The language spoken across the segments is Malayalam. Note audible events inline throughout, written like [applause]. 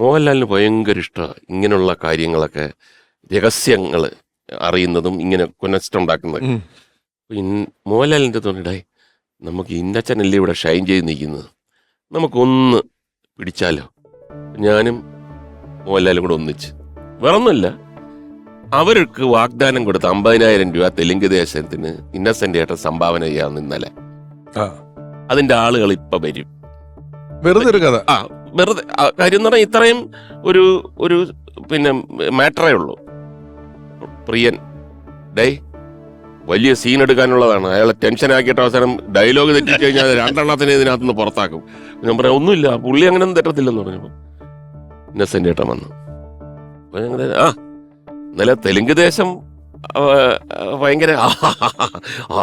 മോഹൻലാലിന് ഭയങ്കര ഇഷ്ടമാണ് ഇങ്ങനെയുള്ള കാര്യങ്ങളൊക്കെ രഹസ്യങ്ങൾ അറിയുന്നതും ഇങ്ങനെ കൊനസ്റ്റ് ഉണ്ടാക്കുന്നത്. ഉം. ഇൻ- മോഹൻലാലിന്റെ തോന്നിടായി നമുക്ക് ഇന്നച്ചനല്ലേ ഇവിടെ ഷൈൻ ചെയ്ത് നിൽക്കുന്നത്. നമുക്കൊന്ന് പിടിച്ചാലോ? ഞാനും മോഹൻലാലും കൂടെ ഒന്നിച്ച്. വേറൊന്നുമില്ല. അവർക്ക് വാഗ്ദാനം കൊടുത്ത അമ്പതിനായിരം രൂപ തെലുങ്ക് ദേശത്തിന് ഇന്നസെന്റ് ഏട്ട സംഭാവന ചെയ്യാമെന്ന് ഇന്നലെ. അതിന്റെ ആളുകൾ ഇപ്പൊ വരും. വെറുതെ ഒരു കഥ. ആ വെറുതെ കാര്യം എന്ന് പറഞ്ഞാൽ ഇത്രയും ഒരു ഒരു പിന്നെ മാറ്ററേ ഉള്ളൂ. പ്രിയൻ ഡേ വലിയ സീൻ എടുക്കാനുള്ളതാണ്. അയാളെ ടെൻഷൻ ആക്കിയിട്ട് അവസാനം ഡയലോഗ് തെറ്റിച്ച് കഴിഞ്ഞാൽ രണ്ടെണ്ണത്തിനെ ഇതിനകത്ത് നിന്ന് പുറത്താക്കും. ഞാൻ പറയാം ഒന്നുമില്ല പുള്ളി അങ്ങനെ ഒന്നും തെറ്റത്തില്ലെന്ന് പറഞ്ഞപ്പോൾ ഇന്നസെന്റ് ഏട്ടൻ വന്നു. അപ്പൊ ഞങ്ങൾ ആ ഇന്നലെ തെലുങ്ക് ദേശം ഭയങ്കര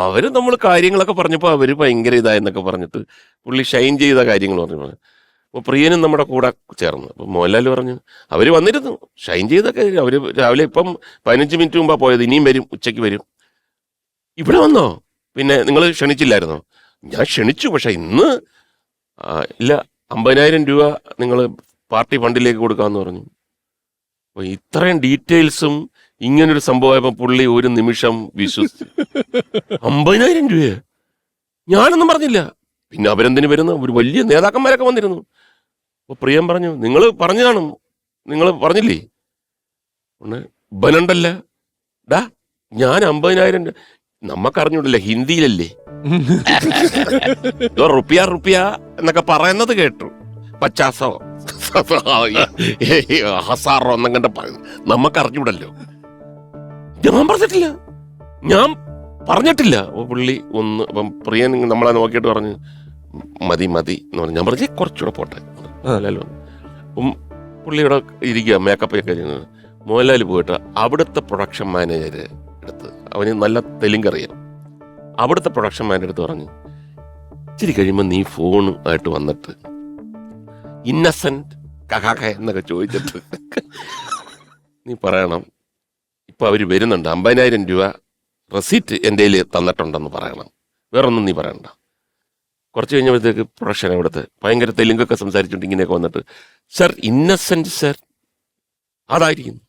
അവർ നമ്മൾ കാര്യങ്ങളൊക്കെ പറഞ്ഞപ്പോൾ അവർ ഭയങ്കര ഇതായെന്നൊക്കെ പറഞ്ഞിട്ട് പുള്ളി ഷൈൻ ചെയ്ത കാര്യങ്ങൾ പറഞ്ഞു. അപ്പോൾ പ്രിയനും നമ്മുടെ കൂടെ ചേർന്നു. അപ്പോൾ മോഹൻലാൽ പറഞ്ഞു അവർ വന്നിരുന്നു. ഷൈൻ ചെയ്തൊക്കെ അവർ രാവിലെ ഇപ്പം പതിനഞ്ച് മിനിറ്റ് മുമ്പാണ് പോയത്. ഇനിയും വരും ഉച്ചയ്ക്ക് വരും. ഇവിടെ വന്നോ? പിന്നെ നിങ്ങൾ ക്ഷണിച്ചില്ലായിരുന്നോ? ഞാൻ ക്ഷണിച്ചു. പക്ഷേ ഇന്ന് ഇല്ല. അമ്പതിനായിരം രൂപ നിങ്ങൾ പാർട്ടി ഫണ്ടിലേക്ക് കൊടുക്കാമെന്ന് പറഞ്ഞു. അപ്പോൾ ഇത്രയും ഡീറ്റെയിൽസും ഇങ്ങനൊരു സംഭവമായപ്പോൾ പുള്ളി ഒരു നിമിഷം വിശ്വസിച്ചു. അമ്പതിനായിരം രൂപയെ? ഞാനൊന്നും പറഞ്ഞില്ല. പിന്നെ അവരെന്തിനു വരുന്ന? ഒരു വലിയ നേതാക്കന്മാരൊക്കെ വന്നിരുന്നു. അപ്പൊ പ്രിയം പറഞ്ഞു നിങ്ങൾ പറഞ്ഞു കാണും. നിങ്ങൾ പറഞ്ഞില്ലേ? ഒന്ന് ബനുണ്ടല്ല. ഡാ ഞാൻ അമ്പതിനായിരം നമുക്കറിഞ്ഞൂടല്ലേ ഹിന്ദിയിലല്ലേ? റുപ്യ റുപ്യ എന്നൊക്കെ പറയുന്നത് കേട്ടു. പച്ചാസോ ഹസാറോ പറയുന്നു. നമുക്കറിഞ്ഞൂടല്ലോ ഞാൻ പറഞ്ഞിട്ടില്ല. ഞാൻ പറഞ്ഞിട്ടില്ല. അപ്പൊ പുള്ളി ഒന്ന് അപ്പം പ്രിയൻ നമ്മളെ നോക്കിയിട്ട് പറഞ്ഞു മതി മതി എന്ന് പറഞ്ഞു. ഞാൻ പറഞ്ഞേ കുറച്ചുകൂടെ പോട്ടെ. വന്നു അപ്പം ഇവിടെ ഇരിക്കുക മേക്കപ്പ് ഒക്കെ ചെയ്യുന്നത്. മോഹൻലാൽ പോയിട്ട് അവിടുത്തെ പ്രൊഡക്ഷൻ മാനേജർ എടുത്ത് അവന് നല്ല തെലുങ്കറിയാം അവിടുത്തെ പ്രൊഡക്ഷൻ മാനേജർ എടുത്ത് പറഞ്ഞു ഇച്ചിരി കഴിയുമ്പോൾ നീ ഫോൺ ആയിട്ട് വന്നിട്ട് ഇന്നസെന്റ് കഹാക എന്നൊക്കെ ചോദിച്ചിട്ട് നീ പറയണം. ഇപ്പം അവർ വരുന്നുണ്ട്. അമ്പതിനായിരം രൂപ റെസീറ്റ് എന്റെ തന്നിട്ടുണ്ടെന്ന് പറയണം. വേറൊന്നും നീ പറയണ്ട. കുറച്ച് കഴിഞ്ഞപ്പോഴത്തേക്ക് പ്രൊഡക്ഷൻ അവിടുത്തെ ഭയങ്കര തെലുങ്കൊക്കെ സംസാരിച്ചുകൊണ്ട് ഇങ്ങനെയൊക്കെ വന്നിട്ട് സർ ഇന്നസെന്റ് സർ അതായിരിക്കും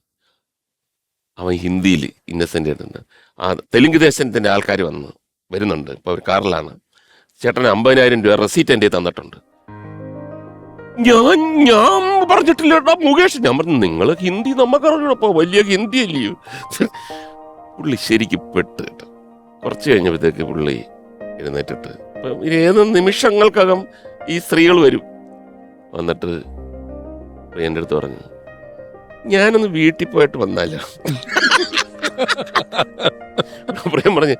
അവൻ ഹിന്ദിയിൽ ഇന്നസെന്റ് ആയിട്ടുണ്ട്. ആ തെലുങ്ക് ദേശത്തിന്റെ ആൾക്കാർ വന്ന് വരുന്നുണ്ട്. ഇപ്പോൾ ഒരു കാറിലാണ്. ചേട്ടൻ അമ്പതിനായിരം രൂപ റെസീറ്റ് എന്റെ തന്നിട്ടുണ്ട്. ഞാൻ ഞാൻ പറഞ്ഞിട്ടില്ല കേട്ടോ മുകേഷ്. ഞാൻ പറഞ്ഞു നിങ്ങൾ ഹിന്ദി നമുക്കറിഞ്ഞപ്പോ വലിയ ഹിന്ദി അല്ലയോ പുള്ളി ശരിക്കും പെട്ട് കേട്ടോ. കുറച്ച് കഴിഞ്ഞപ്പോഴത്തേക്ക് പുള്ളി എഴുന്നേറ്റിട്ട് ഏത് നിമിഷങ്ങൾക്കകം ഈ സ്ത്രീകൾ വരും? വന്നിട്ട് എന്റെ അടുത്ത് പറഞ്ഞു ഞാനൊന്ന് വീട്ടിൽ പോയിട്ട് വന്നാലോ? പ്രിയം പറഞ്ഞു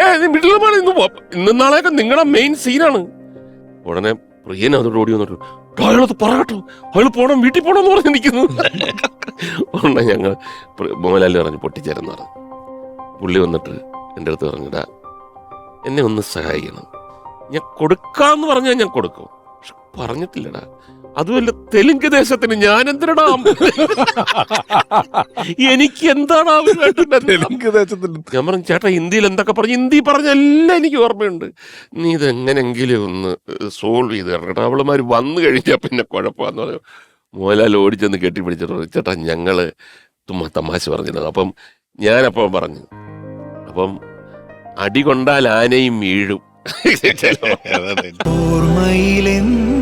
ഏ വീട്ടിൽ പോകണം ഇന്ന് ഇന്ന് നാളെയൊക്കെ നിങ്ങളുടെ മെയിൻ സീനാണ് ഉടനെ പ്രിയൻ അതോട് ഓടി വന്നിട്ട് "ഡാ, അയാളത് പറയട്ടോ അയാൾ പോണം വീട്ടിൽ പോണം എന്ന് ഉടനെ ഞങ്ങൾ മോഹൻലാലി പറഞ്ഞു പൊട്ടിച്ചേരെന്ന് പറഞ്ഞു. പുള്ളി വന്നിട്ട് എന്റെ അടുത്ത് പറഞ്ഞിടാ എന്നെ ഒന്ന് സഹായിക്കണം. ഞാൻ കൊടുക്കാന്ന് പറഞ്ഞാൽ ഞാൻ കൊടുക്കും. പക്ഷെ പറഞ്ഞിട്ടില്ലടാ. അതുമല്ല തെലുങ്ക് ദേശത്തിന് ഞാൻ എന്തിനടാ എനിക്ക് എന്താണ് തെലുങ്ക് ദേശത്തിന്. ഞാൻ പറഞ്ഞു ചേട്ടാ ഹിന്ദിയിൽ എന്തൊക്കെ പറഞ്ഞു? ഹിന്ദി പറഞ്ഞ എല്ലാം എനിക്ക് ഓർമ്മയുണ്ട്. നീ ഇതെങ്ങനെങ്കിലും ഒന്ന് സോൾവ് ചെയ്ത് തരണം കേട്ടോ. അവളുമാർ വന്നു കഴിഞ്ഞാൽ പിന്നെ കുഴപ്പമാന്ന് പറഞ്ഞു. മോഹൻലാൽ ഓടിച്ചെന്ന് കെട്ടിപ്പിടിച്ചിട്ട് പറഞ്ഞു ചേട്ടാ ഞങ്ങൾ തുമ്മ തമാശ പറഞ്ഞിരുന്നു അപ്പം ഞാനപ്പം പറഞ്ഞു അപ്പം അടി കൊണ്ടാൽ ആനയും വീഴും. [laughs] [laughs] ഓർമ്മയിലെന്നും